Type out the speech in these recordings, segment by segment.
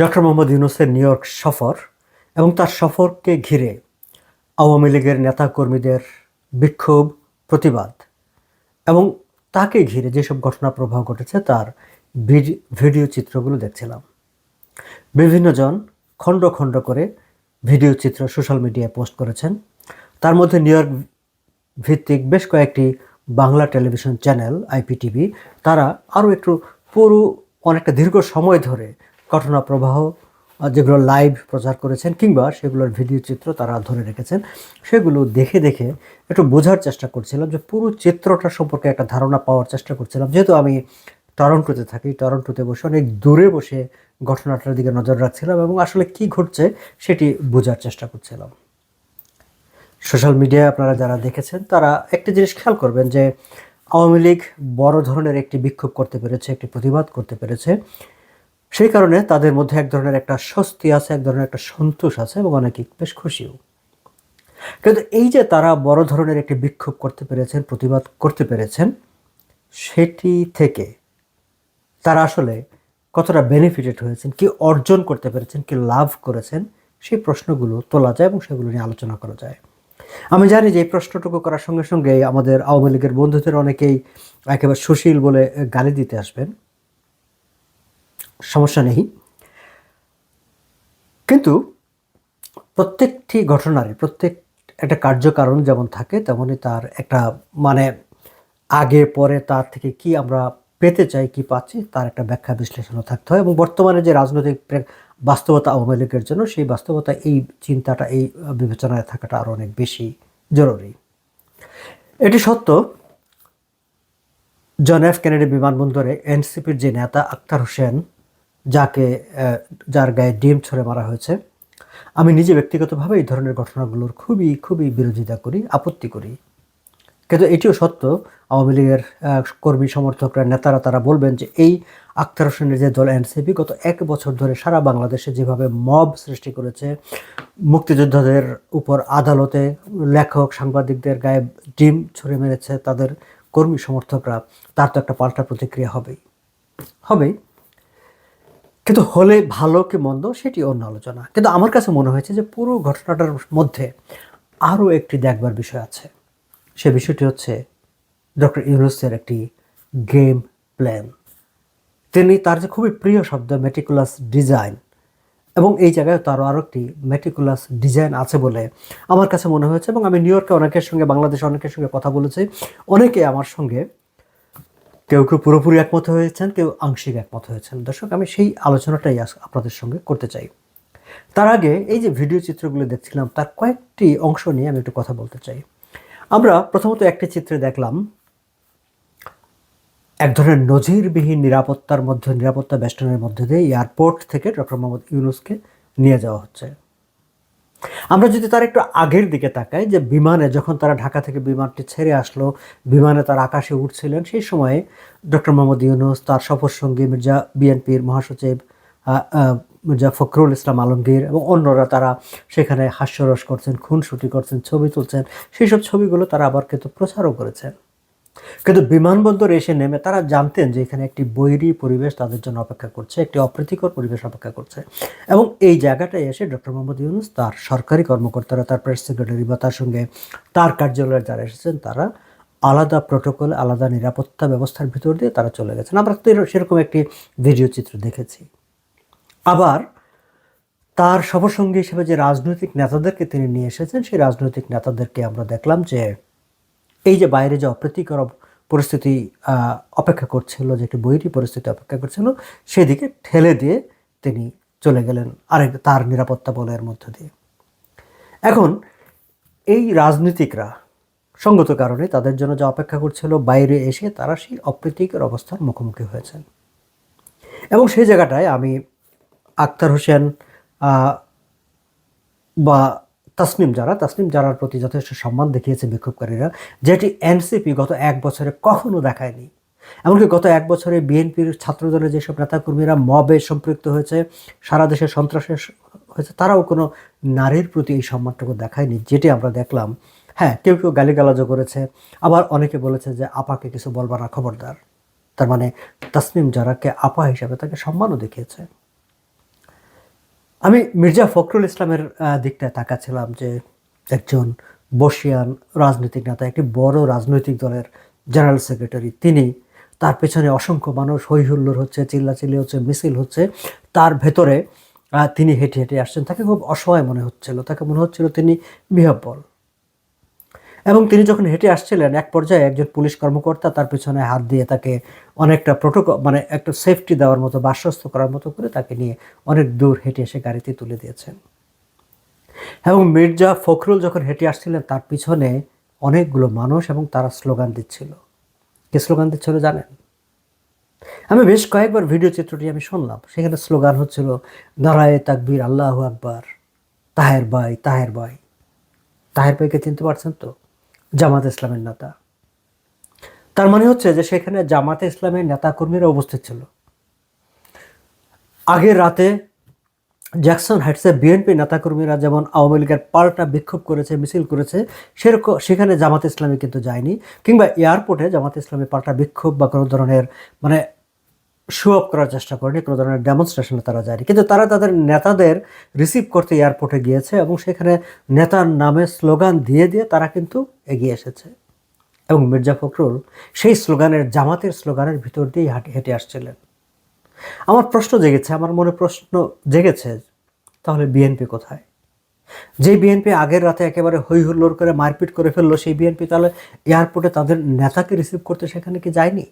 Doctor Mohammad ইউনুসের new York সফর এবং তার সফরকে ঘিরে আওয়ামী লীগের নেতাকর্মীদের বিক্ষোভ, প্রতিবাদ এবং তাকে ঘিরে যেসব ঘটনা প্রবাহ ঘটেছে তার ভিডিও চিত্রগুলো দেখছিলাম। বিভিন্নজন খণ্ড খণ্ড করে ভিডিও চিত্র সোশ্যাল মিডিয়ায় পোস্ট করেছেন। তার মধ্যে নিউ ইয়র্ক ভিত্তিক বেশ কয়েকটি বাংলা টেলিভিশন চ্যানেল, আইপিটিভি, তারা আরও একটু পুরো অনেকটা দীর্ঘ সময় ধরে ঘটনা প্রবাহ যেগুলো লাইভ প্রচার করেছেন কিংবা সেগুলোর ভিডিও চিত্র তারা ধরে রেখেছেন, সেগুলো দেখে দেখে একটু বোঝার চেষ্টা করছিলাম যে পুরো চিত্রটা সম্পর্কে একটা ধারণা পাওয়ার চেষ্টা করছিলাম। যেহেতু আমি টরন্টোতে থাকি, টরন্টোতে বসে অনেক দূরে বসে ঘটনাটার দিকে নজর রাখছিলাম এবং আসলে কি ঘটছে সেটি বোঝার চেষ্টা করছিলাম। সোশ্যাল মিডিয়ায় আপনারা যারা দেখেছেন, তারা একটি জিনিস খেয়াল করবেন যে আওয়ামী লীগ বড় ধরনের একটি বিক্ষোভ করতে পেরেছে, একটি প্রতিবাদ করতে পেরেছে। সেই কারণে তাদের মধ্যে এক ধরনের একটা স্বস্তি আছে, এক ধরনের একটা সন্তোষ আছে এবং অনেকে বেশ খুশিও। কিন্তু এই যে তারা বড় ধরনের একটি বিক্ষোভ করতে পেরেছেন, প্রতিবাদ করতে পেরেছেন, সেটি থেকে তারা আসলে কতটা বেনিফিটেড হয়েছেন, কি অর্জন করতে পেরেছেন, কি লাভ করেছেন, সেই প্রশ্নগুলো তোলা যায় এবং সেগুলো নিয়ে আলোচনা করা যায়। আমি জানি যে এই প্রশ্নটুকু করার সঙ্গে সঙ্গে আমাদের আওয়ামী লীগের বন্ধুদের অনেকেই একেবারে সুশীল বলে গালি দিতে আসবেন। সমস্যা নেই। কিন্তু প্রত্যেকটি ঘটনারই প্রত্যেক একটা কার্যকারণ যেমন থাকে, তেমনই তার একটা মানে আগে, পরে তার থেকে কি আমরা পেতে চাই, কি পাচ্ছি, তার একটা ব্যাখ্যা বিশ্লেষণও থাকতে হয়। এবং বর্তমানে যে রাজনৈতিক বাস্তবতা আওয়ামী লীগের জন্য, সেই বাস্তবতা, এই চিন্তাটা, এই বিবেচনায় থাকাটা আরও অনেক বেশি জরুরি। এটি সত্য, জন এফ কেনেডি বিমানবন্দরে এনসিপির যে নেতা আক্তার হোসেন যাকে যার গায়ে ডিম ছড়ে মারা হয়েছে, আমি নিজে ব্যক্তিগতভাবে এই ধরনের ঘটনাগুলোর খুবই খুবই বিরোধিতা করি, আপত্তি করি। কিন্তু এটিও সত্য, আওয়ামী লীগের কর্মী সমর্থকরা, নেতারা তারা বলবেন যে এই আক্তার হোসেনের যে দল এনসিপি গত এক বছর ধরে সারা বাংলাদেশে যেভাবে মব সৃষ্টি করেছে, মুক্তিযোদ্ধাদের উপর আদালতে লেখক, সাংবাদিকদের গায়ে ডিম ছুঁড়ে মেরেছে তাদের কর্মী সমর্থকরা, তার তো একটা পাল্টা প্রতিক্রিয়া হবেই। হবেই। কিন্তু হলে ভালো কি মন্দ সেটি অন্য আলোচনা। কিন্তু আমার কাছে মনে হয়েছে যে পুরো ঘটনাটার মধ্যে আরও একটি দেখবার বিষয় আছে। সে বিষয়টি হচ্ছে ডক্টর ইউনুসের একটি গেম প্ল্যান। তিনি তার যে খুবই প্রিয় শব্দ মেটিকুলাস ডিজাইন এবং এই জায়গায় তারও আরও একটি মেটিকুলাস ডিজাইন আছে বলে আমার কাছে মনে হয়েছে এবং আমি নিউ ইয়র্কে অনেকের সঙ্গে, বাংলাদেশে অনেকের সঙ্গে কথা বলেছি। অনেকে আমার সঙ্গে কেউ কেউ পুরোপুরি একমত হয়েছেন, কেউ আংশিক একমত হয়েছেন। দর্শক, আমি সেই আলোচনাটাই আপনাদের সঙ্গে করতে চাই। তার আগে এই যে ভিডিও চিত্রগুলো দেখছিলাম, তার কয়েকটি অংশ নিয়ে আমি একটু কথা বলতে চাই। আমরা প্রথমত একটি চিত্রে দেখলাম, এক ধরনের নজিরবিহীন নিরাপত্তার মধ্যে, নিরাপত্তা বেষ্টনের মধ্যে দিয়ে এয়ারপোর্ট থেকে ডক্টর মোহাম্মদ ইউনুসকে নিয়ে যাওয়া হচ্ছে। আমরা যদি তার একটু আগের দিকে তাকাই, যে বিমানে যখন তারা ঢাকা থেকে বিমানটি ছেড়ে আসলো, বিমানে তার আকাশে উঠছিলেন, সেই সময়ে ডক্টর মোহাম্মদ ইউনুস, তার সফর সঙ্গী মির্জা বিএনপির মহাসচিব মির্জা ফখরুল ইসলাম আলমগীর এবং অন্যরা তারা সেখানে হাস্যরস করছেন, খুনসুটি করছেন, ছবি তুলছেন। সেই সব ছবিগুলো তারা আবার কিন্তু প্রচারও করেছেন। কিন্তু বিমানবন্দরে এসে নেমে তারা জানতেন যে এখানে একটি বৈরী পরিবেশ তাদের জন্য অপেক্ষা করছে, একটি অপ্রীতিকর পরিবেশ অপেক্ষা করছে। এবং এই জায়গাটায় এসে ডক্টর মোহাম্মদ ইউনুস, তার সরকারি কর্মকর্তারা, তার প্রেস সেক্রেটারি বা তার সঙ্গে তার কার্যালয়ে যারা এসেছেন, তারা আলাদা প্রোটোকল, আলাদা নিরাপত্তা ব্যবস্থার ভিতর দিয়ে তারা চলে গেছেন। আমরা তো সেরকম একটি ভিডিও চিত্র দেখেছি। আবার তার সফরসঙ্গী হিসেবে যে রাজনৈতিক নেতাদেরকে তিনি নিয়ে এসেছেন, সেই রাজনৈতিক নেতাদেরকে আমরা দেখলাম যে এই যে বাইরে যে অপ্রীতিকর পরিস্থিতি অপেক্ষা করছিল, যে একটি বৈরী পরিস্থিতি অপেক্ষা করছিল, সেদিকে ঠেলে দিয়ে তিনি চলে গেলেন আরেক তার নিরাপত্তা বলয়ের মধ্য দিয়ে। এখন এই রাজনীতিকরা সঙ্গত কারণে তাদের জন্য যা অপেক্ষা করছিল, বাইরে এসে তারা সেই অপ্রীতিকর অবস্থার মুখোমুখি হয়েছেন। এবং সেই জায়গাটায় আমি আক্তার হোসেন বা তাসনিম যারা তাসনিম যারার প্রতি যথেষ্ট সম্মান দেখিয়েছে বিক্ষোভকারীরা, যেটি এনসিপি গত এক বছরে কখনো দেখায়নি। এমনকি গত এক বছরে বিএনপির ছাত্রদলের যেসব নেতাকর্মীরা মবে সম্পৃক্ত হয়েছে, সারা দেশে সন্ত্রাসে হয়েছে, তারাও কোনো নারীর প্রতি এই সম্মানটুকু দেখায়নি, যেটি আমরা দেখলাম। হ্যাঁ কেউ কেউ গালিগালাজও করেছে। আবার অনেকে বলেছে যে, আপাকে কিছু বলবা না, খবরদার। তার মানে তাসনিম যারাকে আপা হিসাবে তাকে সম্মানও দেখিয়েছে। আমি মির্জা ফখরুল ইসলামের দিকটা তাকাচ্ছিলাম যে একজন বসিয়ান রাজনৈতিক নেতা, একটি বড় রাজনৈতিক দলের জেনারেল সেক্রেটারি। তিনি তার পেছনে অসংখ্য মানুষ হৈহুল্লোর হচ্ছে, চিল্লাচিল্লি হচ্ছে, মিছিল হচ্ছে। তার ভেতরে তিনি হেঁটে হেঁটে আসছেন। তাকে খুব অসহায় মনে হচ্ছিল। তাকে মনে হচ্ছিল তিনি বিহব্বল এবং তিনি যখন হেঁটে আসছিলেন, এক পর্যায়ে একজন পুলিশ কর্মকর্তা তার পিছনে হাত দিয়ে তাকে অনেকটা প্রোটোকল মানে একটা সেফটি দেওয়ার মতো বা আশ্বস্ত করার মতো করে তাকে নিয়ে অনেক দূর হেঁটে এসে গাড়িতে তুলে দিয়েছেন। এবং মির্জা ফখরুল যখন হেঁটে আসছিলেন, তার পিছনে অনেকগুলো মানুষ এবং তারা স্লোগান দিচ্ছিল। কে স্লোগান দিচ্ছিল জানেন? আমি বেশ কয়েকবার ভিডিও চিত্রটি আমি শুনলাম। সেখানে স্লোগান হচ্ছিল, নারায়ে তাকবীর, আল্লাহ আকবার, তাহের বাই তাহের বাই। তাহের বাইকে চিনতে পারছেন তো? জামাত ইসলামের নেতা। তার মানে হচ্ছে যে সেখানে জামাতে ইসলামের নেতাকর্মীরা উপস্থিত ছিল। আগের রাতে জ্যাকসন হাইটসে বিএনপি নেতাকর্মীরা যেমন আওয়ামী লীগের পাল্টা বিক্ষোভ করেছে, মিছিল করেছে, সেরকম সেখানে জামাত ইসলামী কিন্তু যায়নি। কিংবা এয়ারপোর্টে জামাত ইসলামী পাল্টা বিক্ষোভ বা কোনো ধরনের মানে শো অফ করার চেষ্টা করেনি, কোনো ধরনের ডেমনস্ট্রেশনে তারা যায়নি। কিন্তু তারা তাদের নেতাদের রিসিভ করতে এয়ারপোর্টে গিয়েছে এবং সেখানে নেতার নামে স্লোগান দিয়ে দিয়ে তারা কিন্তু এগিয়ে এসেছে। এবং মির্জা ফখরুল সেই স্লোগানের জামাতের স্লোগানের ভিতর দিয়েই হাঁটে, হেঁটে আসছিলেন। আমার প্রশ্ন জেগেছে, আমার মনে প্রশ্ন জেগেছে, তাহলে বিএনপি কোথায়? যে বিএনপি আগের রাতে একেবারে হৈ হুল্লোড় করে মারপিট করে ফেলল, সেই বিএনপি তাহলে এয়ারপোর্টে তাদের নেতাকে রিসিভ করতে সেখানে কি যায়নি?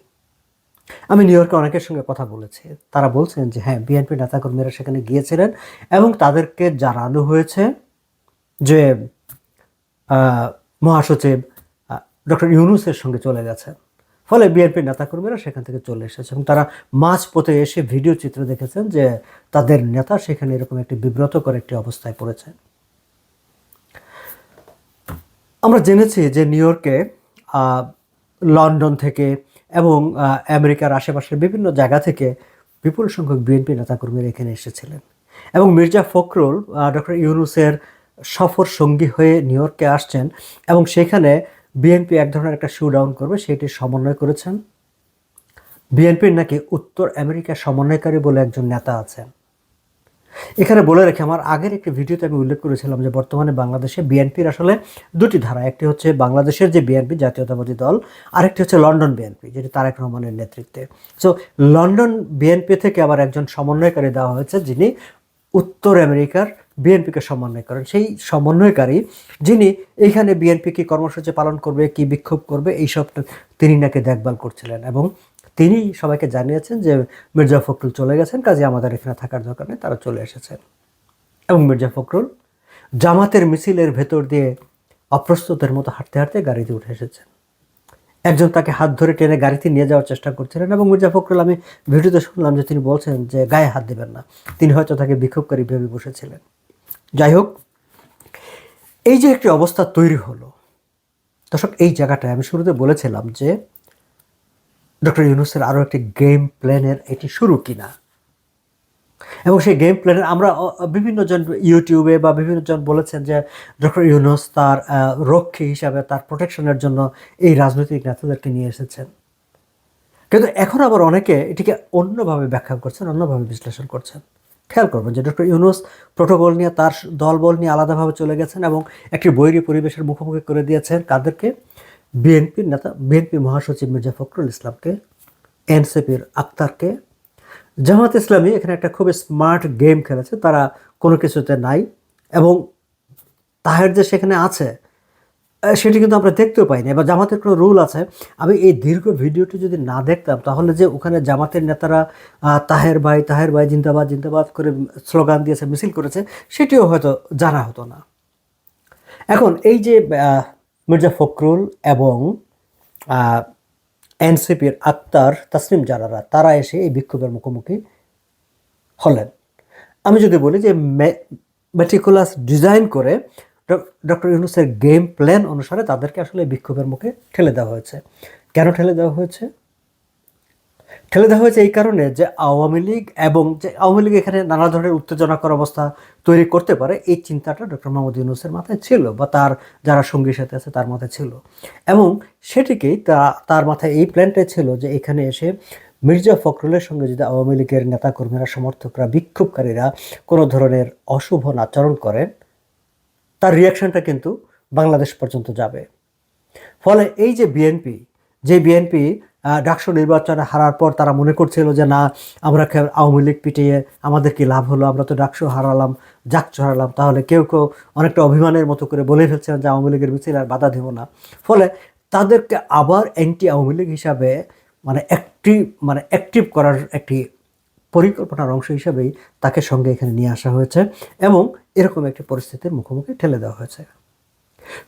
আমি নিউ ইয়র্কে অনেকের সঙ্গে কথা বলেছি। তারা বলছেন যে হ্যাঁ বিএনপি নেতাকর্মীরা সেখানে গিয়েছিলেন এবং তাদেরকে জানানো হয়েছে যে মহাসচিব ডক্টর ইউনুসের সঙ্গে চলে গেছেন। ফলে বিএনপির নেতাকর্মীরা সেখান থেকে চলে এসেছে এবং তারা মাঝ পথে এসে ভিডিও চিত্র দেখেছেন যে, তাদের নেতা সেখানে এরকম একটি বিব্রতকর একটি অবস্থায় পড়েছে আমরা জেনেছি যে নিউ ইয়র্কে লন্ডন থেকে এবং আমেরিকার আশেপাশের বিভিন্ন জায়গা থেকে বিপুল সংখ্যক বিএনপি নেতাকর্মীরা এখানে এসেছিলেন। এবং মির্জা ফখরুল ডক্টর ইউনুসের সফর সঙ্গী হয়ে নিউ ইয়র্কে আসছেন এবং সেখানে বিএনপি এক ধরনের একটা শু ডাউন করবে, সেটি সমন্বয় করেছেন। বিএনপির নাকি উত্তর আমেরিকা সমন্বয়কারী বলে একজন নেতা আছেন। এখানে বলে রেখে আমার আগের একটি ভিডিওতে আমি উল্লেখ করেছিলাম যে বর্তমানে বাংলাদেশে বিএনপির আসলে দুটি ধারা। একটি হচ্ছে বাংলাদেশের যে বিএনপি, জাতীয়তাবাদী দল, আরেকটি হচ্ছে লন্ডন বিএনপি, যেটি তারেক রহমানের নেতৃত্বে। সো লন্ডন বিএনপি থেকে আবার একজন সমন্বয়কারী দেওয়া হয়েছে, যিনি উত্তর আমেরিকার বিএনপিকে সমন্বয় করেন। সেই সমন্বয়কারী যিনি এইখানে বিএনপি কি কর্মসূচি পালন করবে, কি বিক্ষোভ করবে, এইসব তিনি নাকি দেখভাল করছিলেন এবং তিনি সবাইকে জানিয়েছেন যে মির্জা ফখরুল চলে গেছেন, কাজে আমাদের এখানে থাকার দরকার নেই, তারা চলে এসেছেন। এবং মির্জা ফখরুল জামাতের মিছিলের ভেতর দিয়ে অপ্রস্তুতের মতো হাঁটতে হাঁটতে গাড়িতে উঠে এসেছেন। একজন তাকে হাত ধরে টেনে গাড়িতে নিয়ে যাওয়ার চেষ্টা করছিলেন এবং মির্জা ফখরুল, আমি ভিডিওতে শুনলাম যে তিনি বলছেন যে গায়ে হাত দেবেন না, তিনি হয়তো তাকে বিক্ষোভকারী ভেবে বসেছিলেন। যাই হোক, এই যে একটি অবস্থা তৈরি হলো, দর্শক, এই জায়গাটায় আমি শুরুতে বলেছিলাম যে ডক্টর ইউনুসের আরও একটি গেম প্ল্যানের এটি শুরু কিনা? এবং সেই গেম প্ল্যানের আমরা অ- বিভিন্ন জন ইউটিউবে বা বিভিন্ন জন বলেছেন যে ডক্টর ইউনুস তার রক্ষী হিসাবে তার প্রোটেকশনের জন্য এই রাজনৈতিক নেতাদেরকে নিয়ে এসেছেন। কিন্তু এখন আবার অনেকে এটিকে অন্যভাবে ব্যাখ্যা করছেন, অন্যভাবে বিশ্লেষণ করছেন। খেয়াল করবেন যে ডক্টর ইউনুস প্রোটোকল নিয়ে, তার দলবল নিয়ে আলাদাভাবে চলে গেছেন এবং একটি বৈরী পরিবেশের মুখোমুখি করে দিয়েছেন। কাদেরকে? বিএনপির নেতা বিএনপি মহাসচিব মির্জা ফখরুল ইসলামকে এনসিপির আক্তারকে। জামাত ইসলামী এখানে একটা খুব স্মার্ট গেম খেলেছে, তারা কোনো কিছুতে নাই এবং তাহের যে সেখানে আছে সেটি কিন্তু আমরা দেখতেও পাইনি। এবার জামাতের কোনো রুল আছে, আমি এই দীর্ঘ ভিডিওটি যদি না দেখতাম, তাহলে যে ওখানে জামাতের নেতারা তাহের ভাই তাহের ভাই জিন্দাবাদ জিন্দাবাদ করে স্লোগান দিয়েছে, মিছিল করেছে, সেটিও হয়তো জানা হতো না। এখন এই যে মির্জা ফখরুল এবং এনসিপির আক্তার তাসলিম জারারা তারা এসে এই বিক্ষোভের মুখোমুখি হলেন। আমি যদি বলি যে মেটিকুলাস ডিজাইন করে ডক্টর ইউনুসের গেম প্ল্যান অনুসারে তাদেরকে আসলে বিক্ষোভের মুখে ঠেলে দেওয়া হয়েছে। কেন ঠেলে দেওয়া হয়েছে? ঠেলে দেওয়া হয়েছে এই কারণে যে আওয়ামী লীগ এবং যে আওয়ামী লীগ এখানে নানা ধরনের উত্তেজনাকর অবস্থা তৈরি করতে পারে, এই চিন্তাটা ডক্টর মোহাম্মদ ইউনুসের মাথায় ছিল বা তার যারা সঙ্গী সাথে আছে তার মাথায় ছিল। এবং সেটিকেই তা, তার মাথায় এই প্ল্যানটাই ছিল যে এখানে এসে মির্জা ফখরুলের সঙ্গে যদি আওয়ামী লীগের নেতাকর্মীরা, সমর্থকরা, বিক্ষোভকারীরা কোনো ধরনের অশুভ আচরণ করেন, তার রিয়াকশনটা কিন্তু বাংলাদেশ পর্যন্ত যাবে। ফলে এই যে বিএনপি যে বিএনপি ডাকসু নির্বাচনে হারার পর তারা মনে করছিল যে, না, আমরা আওয়ামী লীগ পিটিয়ে আমাদের কি লাভ হলো? আমরা তো ডাকসু হারালাম জাকসু হারালাম। তাহলে কেউ কেউ অনেকটা অভিমানের মতো করে বলে ফেলছিলেন যে, আওয়ামী লীগের মিছিল আর বাধা দেব না। ফলে তাদেরকে আবার অ্যান্টি আওয়ামী লীগ হিসাবে মানে অ্যাক্টিভ মানে অ্যাক্টিভ করার একটি পরিকল্পনার অংশ হিসাবেই তাকে সঙ্গে এখানে নিয়ে আসা হয়েছে এবং এরকম একটি পরিস্থিতির মুখোমুখি ঠেলে দেওয়া হয়েছে।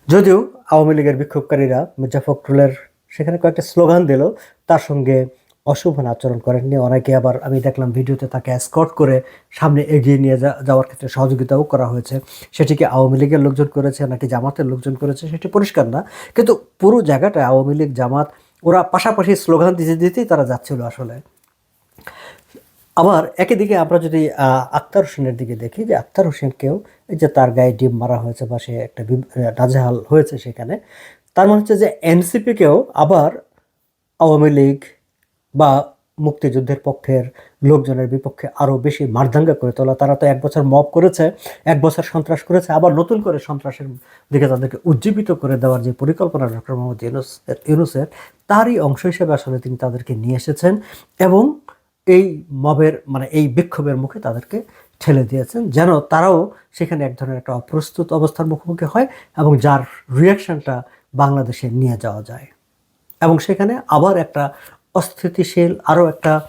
যদিও আওয়ামী লীগের বিক্ষোভকারীরা মির্জা ফখরুলের সেখানে কয়েকটা স্লোগান দিল। তার সঙ্গে অশুভ আচরণ করেননি। অনেকে আবার আমি দেখলাম ভিডিওতে তাকে স্কট করে সামনে এগিয়ে নিয়ে যাওয়ার ক্ষেত্রে সহযোগিতাও করা হয়েছে। সেটিকে আওয়ামী লীগের লোকজন করেছে নাকি জামাতের লোকজন করেছে সেটি পরিষ্কার না। কিন্তু পুরো জায়গাটা আওয়ামী লীগ, জামাত, ওরা পাশাপাশি স্লোগান দিতে দিতেই তারা যাচ্ছিল আসলে। আবার একই দিকে আমরা যদি আক্তার হোসেনের দিকে দেখি যে আক্তার হোসেনকেও এই যে তার গায়ে ডিম মারা হয়েছে বা সে একটা নাজেহাল হয়েছে সেখানে তার মানে হচ্ছে যে এনসিপিকেও আবার আওয়ামী লীগ বা মুক্তিযুদ্ধের পক্ষের লোকজনের বিপক্ষে আরও বেশি মারদাঙ্গা করে তোলা। তারা তো এক বছর মব করেছে, এক বছর সন্ত্রাস করেছে, আবার নতুন করে সন্ত্রাসের দিকে তাদেরকে উজ্জীবিত করে দেওয়ার যে পরিকল্পনা ডক্টর মোহাম্মদ ইউনুস ইউনুসের, তারই অংশ হিসেবে আসলে তিনি তাদেরকে নিয়ে এসেছেন এবং এই মবের মানে এই বিক্ষোভের মুখে তাদেরকে ঠেলে দিয়েছেন, যেন তারাও সেখানে এক ধরনের একটা অপ্রস্তুত অবস্থার মুখোমুখি হয় এবং যার রিয়াকশনটা বাংলাদেশে নিয়ে যাওয়া যায়। এবং সেখানে আবার একটা অস্থিতিশীল, আরও একটা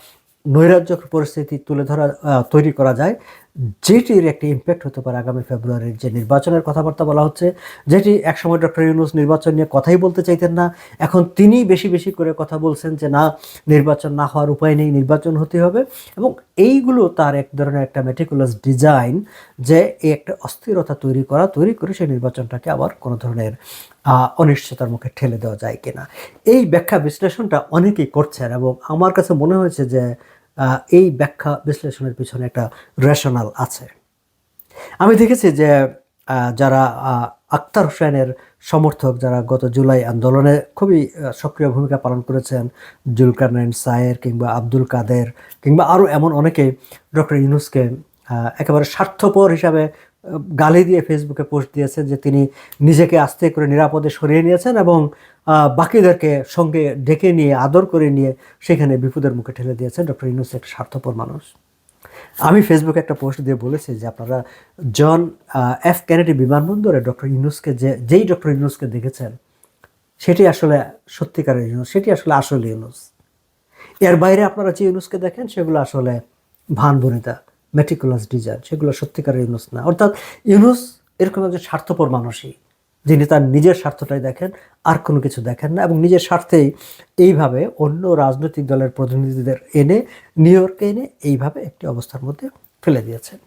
নৈরাজ্য পরিস্থিতি তুলে ধরা তৈরি করা যায়। যেটির একটি ইম্প্যাক্ট হতে পারে আগামী ফেব্রুয়ারির যে নির্বাচনের কথাবার্তা বলা হচ্ছে। যেটি একসময় ডক্টর ইউনুস নির্বাচন নিয়ে কথাই বলতে চাইতেন না। এখন তিনি বেশি বেশি করে কথা বলছেন যে, না, নির্বাচন না হওয়ার উপায় নেই, নির্বাচন হতে হবে। এবং এইগুলো তার এক ধরনের একটা মেটিকুলাস ডিজাইন যে, এই একটা অস্থিরতা তৈরি করা, তৈরি করে সেই নির্বাচনটাকে আবার কোনো ধরনের অনিশ্চয়তার মুখে ঠেলে দেওয়া যায় কিনা। এই ব্যাখ্যা বিশ্লেষণটা অনেকেই করছেন এবং আমার কাছে মনে হয়েছে যে এই ব্যাখ্যা বিশ্লেষণের পিছনে একটা রেশনাল আছে। আমি দেখেছি যে যারা আক্তার হোসেনের সমর্থক যারা গত জুলাই আন্দোলনে খুবই সক্রিয় ভূমিকা পালন করেছেন, জুলকারনাইন সায়ের কিংবা আব্দুল কাদের কিংবা আরও এমন অনেকে, ডক্টর ইউনুসকে একেবারে স্বার্থপর হিসাবে গালি দিয়ে ফেসবুকে পোস্ট দিয়েছেন যে তিনি নিজেকে আস্তে করে নিরাপদে সরিয়ে নিয়েছেন এবং বাকিদেরকে সঙ্গে ডেকে নিয়ে, আদর করে নিয়ে সেখানে বিপদের মুখে ঠেলে দিয়েছেন ডক্টর ইউনুস, একটা স্বার্থপর মানুষ। আমি ফেসবুকে একটা পোস্ট দিয়ে বলেছি যে আপনারা জন এফ কেনেডি বিমানবন্দরে ডক্টর ইউনুসকে যে, যেই ডক্টর ইউনুসকে দেখেছেন, সেটি আসলে সত্যিকারের ইউনুস, সেটি আসলে আসল ইউনুস। এর বাইরে আপনারা যে ইউনুসকে দেখেন, সেগুলো আসলে ভান বনিতা মেটিকুলাস ডিজাইন, সেগুলো সত্যিকারের ইউনুস না। অর্থাৎ ইউনুস এরকম একজন স্বার্থপর মানুষই। যিনি তার নিজের স্বার্থটাই দেখেন, আর কোনো কিছু দেখেন না এবং নিজের স্বার্থেই এইভাবে অন্য রাজনৈতিক দলের প্রতিনিধিদের এনে নিউ ইয়র্কে এনে এইভাবে একটি অবস্থার মধ্যে ফেলে দিয়েছেন।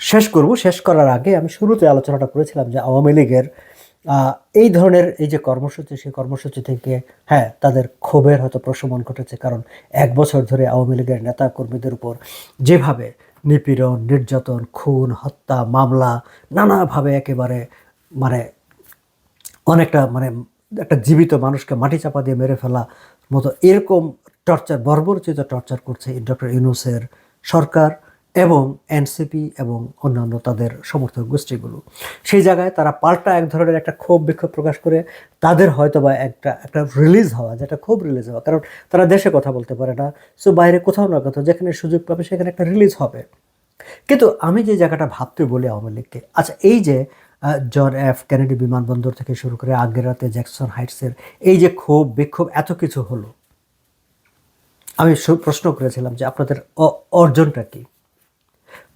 শেষ করব, শেষ করার আগে আমি শুরুতে আলোচনাটা করেছিলাম যে আওয়ামী লীগের এই ধরনের এই যে কর্মসূচি, সেই কর্মসূচি থেকে হ্যাঁ তাদের ক্ষোভের হয়তো প্রশমন ঘটেছে, কারণ এক বছর ধরে আওয়ামী লীগের নেতা কর্মীদের উপর যেভাবে নিপীড়ন, নির্যাতন, খুন, হত্যা, মামলা, নানাভাবে একেবারে মানে অনেকটা মানে একটা জীবিত মানুষকে মাটি চাপা দিয়ে মেরে ফেলা মতো এরকম টর্চার, বর্বরচিত টর্চার করছে ডক্টর ইউনুসের সরকার এবং এনসিপি এবং অন্যান্য তাদের সমর্থক গোষ্ঠীগুলো। সেই জায়গায় তারা পাল্টা এক ধরনের একটা ক্ষোভ, বিক্ষোভ প্রকাশ করে তাদের হয়তো বা একটা একটা রিলিজ হওয়া, যেটা খুব রিলিজ হওয়া। কারণ তারা দেশে কথা বলতে পারে না, সো বাইরে কোথাও না কোথাও যেখানে সুযোগ পাবে সেখানে একটা রিলিজ হবে। কিন্তু আমি যে জায়গাটা ভাবতে বলি আওয়ামী লীগকে আচ্ছা এই যে জন এফ, কেনেডি বিমানবন্দর থেকে শুরু করে আগের রাতে জ্যাকসন হাইটসের এই যে ক্ষোভ, বিক্ষোভ, এত কিছু হলো। আমি প্রশ্ন করেছিলাম যে আপনাদের অর্জনটা কি?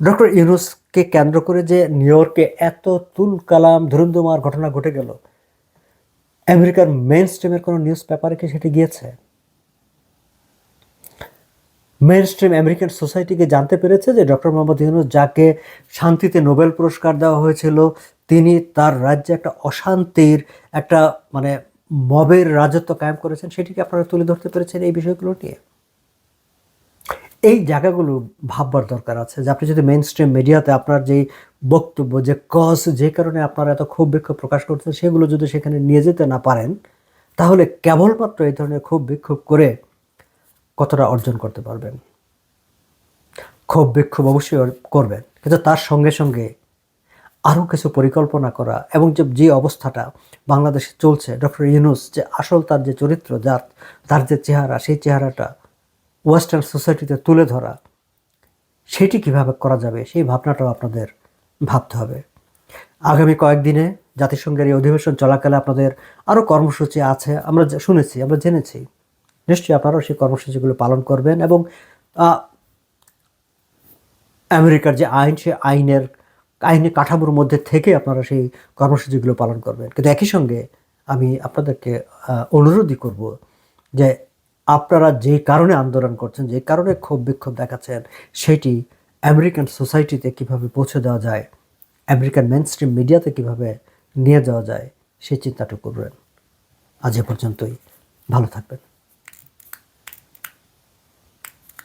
ডক্টর ইউনুসকে কেন্দ্র করে যে নিউ ইয়র্কে এত তুল কালাম ধুরুন্দুমার ঘটনা ঘটে গেল, আমেরিকার মেন স্ট্রিমের কোনো নিউজ পেপারে কি সেটি গিয়েছে? মেন স্ট্রিম আমেরিকান সোসাইটিকে জানতে পেরেছে যে ডক্টর মোহাম্মদ ইউনুস যাকে শান্তিতে নোবেল পুরস্কার দেওয়া হয়েছিল, তিনি তার রাজ্যে একটা অশান্তির একটা মানে মবের রাজত্ব কায়েম করেছেন, সেটিকে আপনারা তুলে ধরতে পেরেছেন এই বিষয়গুলো নিয়ে। এই জায়গাগুলো ভাববার দরকার আছে যে আপনি যদি মেন স্ট্রিম মিডিয়াতে আপনার যেই বক্তব্য, যে কজ যে কারণে আপনারা এত ক্ষোভ বিক্ষোভ প্রকাশ করছেন, সেগুলো যদি সেখানে নিয়ে যেতে না পারেন, তাহলে কেবলমাত্র এই ধরনের ক্ষোভ বিক্ষোভ করে কতটা অর্জন করতে পারবেন। ক্ষোভ বিক্ষোভ অবশ্যই করবেন। কিন্তু তার সঙ্গে সঙ্গে আরও কিছু পরিকল্পনা করা এবং যে যে অবস্থাটা বাংলাদেশে চলছে, ডক্টর ইউনুস যে আসল তার যে চরিত্র, যার, তার যে চেহারা, সেই চেহারাটা ওয়েস্টার্ন সোসাইটিতে তুলে ধরা, সেটি কীভাবে করা যাবে, সেই ভাবনাটাও আপনাদের ভাবতে হবে। আগামী কয়েকদিনে জাতিসংঘের এই অধিবেশন চলাকালে আপনাদের আরও কর্মসূচি আছে, আমরা শুনেছি, আমরা জেনেছি। নিশ্চয়ই আপনারাও সেই কর্মসূচিগুলো পালন করবেন এবং আমেরিকার যে আইন, সে আইনের আইনের কাঠামোর মধ্যে থেকে আপনারা সেই কর্মসূচিগুলো পালন করবেন। কিন্তু একই সঙ্গে আমি আপনাদেরকে অনুরোধই করব যে আপনারা যে কারণে আন্দোলন করছেন, যে কারণে ক্ষোভ বিক্ষোভ দেখাচ্ছেন, সেটি আমেরিকান সোসাইটিতে কীভাবে পৌঁছে দেওয়া যায়, আমেরিকান মেন স্ট্রিম মিডিয়াতে কীভাবে নিয়ে যাওয়া যায় সেই চিন্তাটা করবেন। আজ এ পর্যন্তই। ভালো থাকবেন।